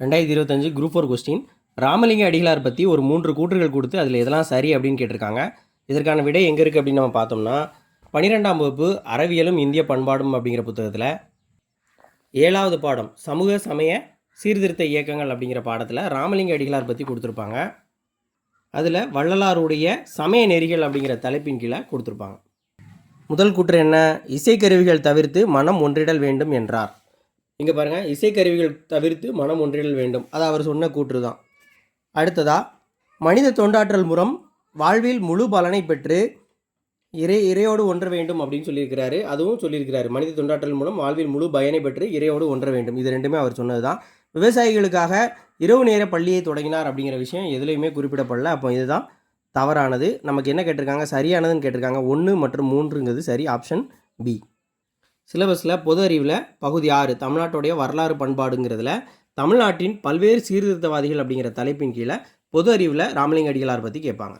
ரெண்டாயிரத்தி இருபத்தஞ்சு group four question Ramalinga Adigalar பற்றி ஒரு மூன்று கூற்றுகள் கொடுத்து அதில் எதெல்லாம் சரி அப்படின்னு கேட்டிருக்காங்க. இதற்கான விடை எங்கே இருக்குது அப்படின்னு நம்ம பார்த்தோம்னா பன்னிரெண்டாம் வகுப்பு அறவியலும் இந்திய பண்பாடும் அப்படிங்கிற புத்தகத்தில் ஏழாவது பாடம் சமூக சமய சீர்திருத்த இயக்கங்கள் அப்படிங்கிற பாடத்தில் ராமலிங்க அடிகளார் பற்றி கொடுத்துருப்பாங்க. அதில் வள்ளலாருடைய சமய நெறிகள் அப்படிங்கிற தலைப்பின் கீழே கொடுத்துருப்பாங்க. முதல் கூற்று என்ன? இசைக்கருவிகள் தவிர்த்து மனம் ஒன்றிடல் வேண்டும் என்றார். இங்கே பாருங்கள் இசைக்கருவிகள் தவிர்த்து மனம் ஒன்றிடல் வேண்டும். அது அவர் சொன்ன கூற்று தான். அடுத்ததா மனித தொண்டாற்றல் மூலம் வாழ்வில் முழு பலனை பெற்று இறை இறையோடு ஒன்ற வேண்டும் அப்படின்னு சொல்லியிருக்கிறாரு. அதுவும் சொல்லியிருக்கிறாரு. மனித தொண்டாற்றல் மூலம் வாழ்வில் முழு பயனை பெற்று இறையோடு ஒன்ற வேண்டும். இது ரெண்டுமே அவர் சொன்னது தான். விவசாயிகளுக்காக இரவு நேர பள்ளியை தொடங்கினார் அப்படிங்கிற விஷயம் எதுலேயுமே குறிப்பிடப்படல. அப்போ இதுதான் தவறானது. நமக்கு என்ன கேட்டிருக்காங்க? சரியானதுன்னு கேட்டிருக்காங்க. ஒன்று மற்றும் மூன்றுங்கிறது சரி ஆப்ஷன் பி. சிலபஸில் பொது அறிவில் பகுதி ஆறு தமிழ்நாட்டுடைய வரலாறு பண்பாடுங்கிறதுல தமிழ்நாட்டின் பல்வேறு சீர்திருத்தவாதிகள் அப்படிங்கிற தலைப்பின் கீழே பொது அறிவில் ராமலிங்க அடிகளார் பற்றி கேட்பாங்க.